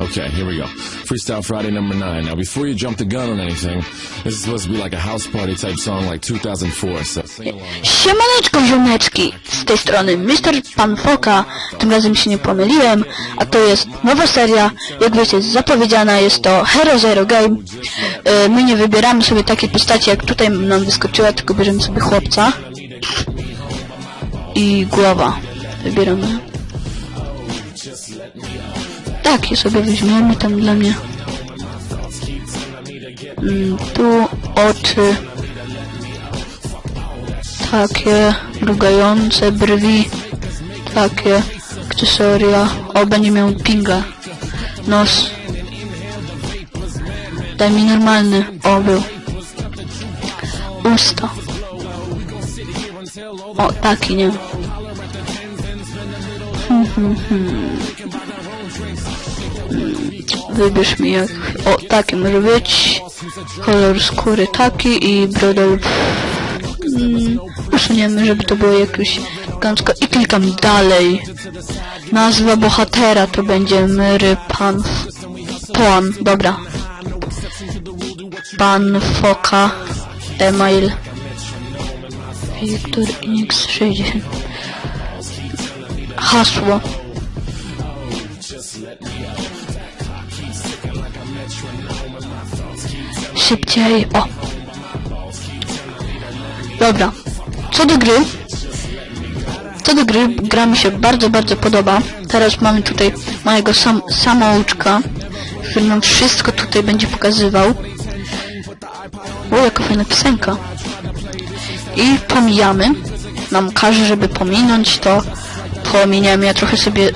Okay, here we go. Freestyle Friday number nine. Now, before you jump the gun on anything, this is supposed to be like a house party type song like 2004, so sing along. Z tej strony Mr. Pan Foka, tym razem się nie pomyliłem, a to jest nowa seria, jak wiecie zapowiedziana, jest to Hero Zero Game. E, My nie wybieramy sobie takiej postaci jak tutaj nam wyskoczyła, tylko bierzemy sobie chłopca i głowa wybieramy. Takie sobie weźmiemy tam dla mnie. Mm, Tu oczy takie mrugające brwi, takie akcesoria. O, będzie miał pinga. Nos. Daj mi normalny. O, był. Usta. O, taki, nie. Hmm, hmm, hmm. Wybierz mi jak... O, taki może być. Kolor skóry taki i brodę mm, usuniemy, żeby to było jakieś gąsko i klikam dalej. Nazwa bohatera to będzie Myry Pan Pan, dobra. Pan Foka Email Wiktor X60 Hasło Szybciej, o Dobra. Co do gry. Co do gry, gra mi się bardzo, bardzo podoba. Teraz mamy tutaj mojego sam, samouczka, który nam wszystko tutaj będzie pokazywał. O, jaka fajna piosenka. I pomijamy. Nam każe, żeby pominąć to. Pominiemy. Ja trochę sobie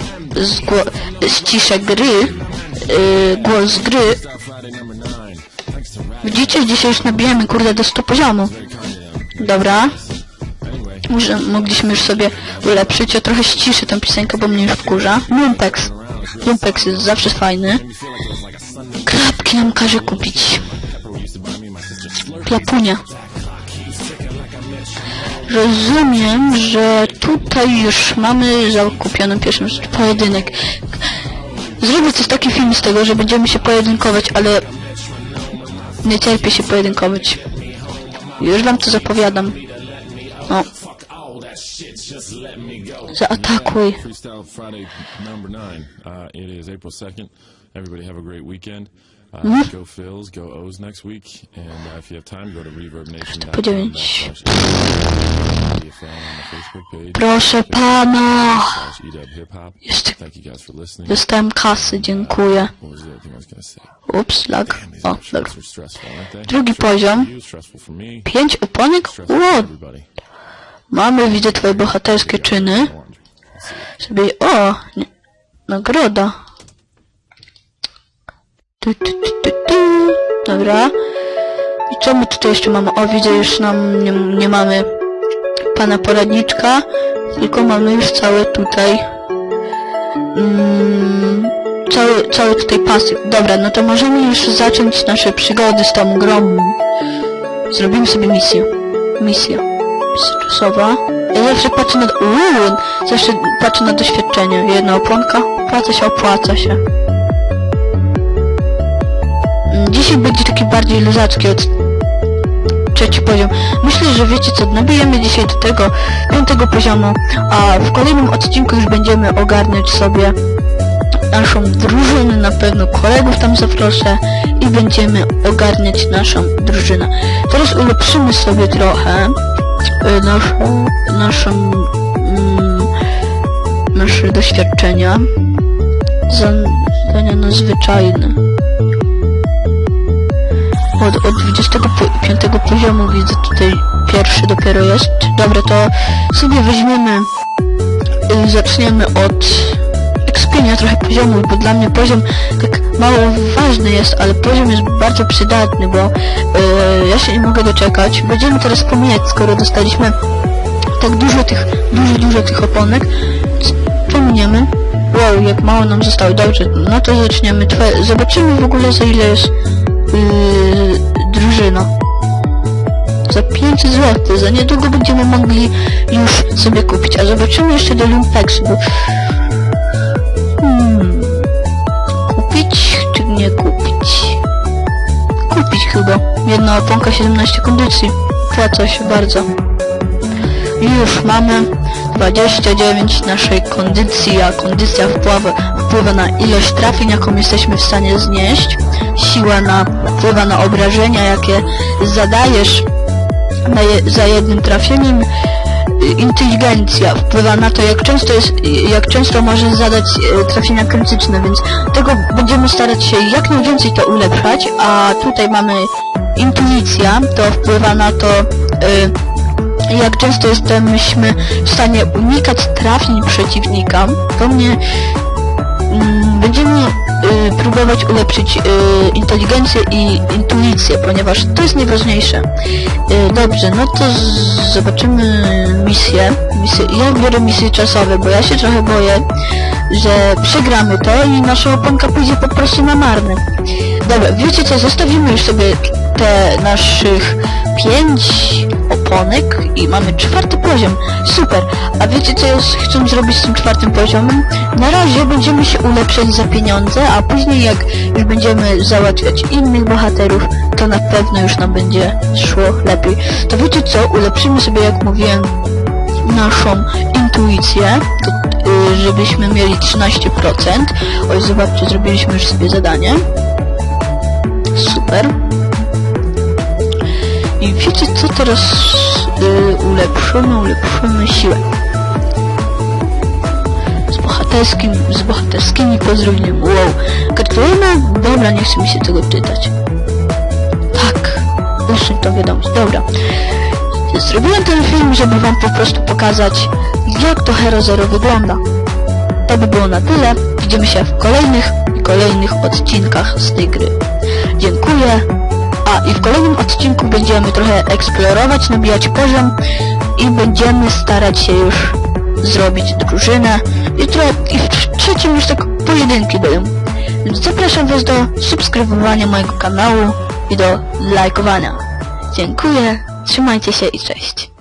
ściszę gry. Yy, głos gry. Widzicie, dzisiaj już nabijemy, kurde, do 100 poziomu. Dobra. Może mogliśmy już sobie ulepszyć. Ja trochę ściszę tę piosenkę, bo mnie już wkurza. Lumpex. Lumpex jest zawsze fajny. Klapki nam każe kupić. Klapunia. Rozumiem, że tutaj już mamy zakupioną pierwszą rzecz, pojedynek. Zrobię coś taki film z tego, że będziemy się pojedynkować, ale nie cierpię się pojedynkować. Już wam to zapowiadam. No. Zaatakuj. Freestyle Friday number nine. Uh, it is April 2nd. Everybody have a great weekend. Uh, Mm-hmm. Go Phils, go O's next week. And uh, if you have time, go to reverbnation.com. page. Proszę pana! Hop. Jeszcze Thank you guys for listening. dostałem kasy, dziękuję. Say? Ups, lag. O, dobra. Drugi poziom. Pięć Ło, everybody. mamy, widzę twoje bohaterskie czyny. Sobie, o, nie, nagroda. Tu, tu, tu, tu, tu. Dobra. I my tutaj jeszcze mamy? O, widzę, już nam nie, nie mamy pana poradniczka, tylko mamy już całe tutaj mm, cały, cały tutaj pasyw. Dobra, no to możemy już zacząć nasze przygody z tą grą. Zrobimy sobie misję. Misja. Misja czasowa. Ja zawsze patrzę na... Uuu, zawsze patrzę na doświadczenie. Jedna oponka. Opłaca się, opłaca się. Dzisiaj będzie taki bardziej lezacki od trzeci poziom. Myślę, że wiecie co, nabijemy dzisiaj do tego piątego poziomu, a w kolejnym odcinku już będziemy ogarniać sobie naszą drużynę, na pewno kolegów tam zaproszę i będziemy ogarniać naszą drużynę. Teraz ulepszymy sobie trochę y, naszą, naszą mm, nasze doświadczenia. Zadania nadzwyczajne. Od, od 25 poziomu widzę tutaj pierwszy dopiero jest. Dobra, to sobie weźmiemy, y, zaczniemy od ekspienia trochę poziomu, bo dla mnie poziom tak mało ważny jest, ale poziom jest bardzo przydatny, bo y, ja się nie mogę doczekać. Będziemy teraz pomijać, skoro dostaliśmy tak dużo tych, dużo, dużo tych oponek. Pominiemy. Wow, jak mało nam zostało. Dobrze, no to zaczniemy. Zobaczymy w ogóle za ile jest Y, drużyna. Za 500 zł, za niedługo będziemy mogli już sobie kupić. A zobaczymy jeszcze do Lumpexu. Hmm. Kupić czy nie kupić? Kupić chyba. Jedna oponka 17 kondycji. Płaca się bardzo. Już mamy 29 naszej kondycji, a kondycja wpływa, wpływa na ilość trafień, jaką jesteśmy w stanie znieść. Siła na, wpływa na obrażenia, jakie zadajesz je, za jednym trafieniem. Inteligencja wpływa na to, jak często jest, jak często możesz zadać e, trafienia krytyczne, więc tego będziemy starać się jak najwięcej to ulepszać, a tutaj mamy intuicja, to wpływa na to, y, jak często jesteśmy w stanie unikać trafień przeciwnika. To mnie mm, będziemy y, próbować ulepszyć y, inteligencję i intuicję, ponieważ to jest najważniejsze. Y, dobrze, no to zobaczymy misje. misje. Ja biorę misje czasowe, bo ja się trochę boję, że przegramy to i nasza oponka pójdzie po prostu na marne. Dobra, wiecie co, zostawimy już sobie te naszych pięć i mamy czwarty poziom. Super. A wiecie co jest, chcę zrobić z tym czwartym poziomem? Na razie będziemy się ulepszać za pieniądze, a później jak już będziemy załatwiać innych bohaterów, to na pewno już nam będzie szło lepiej. To wiecie co, ulepszymy sobie, jak mówiłem, naszą intuicję, to, y, żebyśmy mieli 13%. Oj, zobaczcie, zrobiliśmy już sobie zadanie. Super. I wiecie co teraz y, ulepszymy? Ulepszymy siłę. Z bohaterskim, z bohaterskimi pozdrowieniami. Wow. Gratulujemy? Dobra, nie chce mi się tego czytać. Tak. Usuń to wiadomość. Dobra. Zrobiłem ten film, żeby wam po prostu pokazać, jak to Hero Zero wygląda. To by było na tyle. Widzimy się w kolejnych i kolejnych odcinkach z tej gry. Dziękuję. I w kolejnym odcinku będziemy trochę eksplorować, nabijać poziom i będziemy starać się już zrobić drużynę. I, trochę, i w trzecim już tak pojedynki będą. Więc zapraszam was do subskrybowania mojego kanału i do lajkowania. Dziękuję, trzymajcie się i cześć.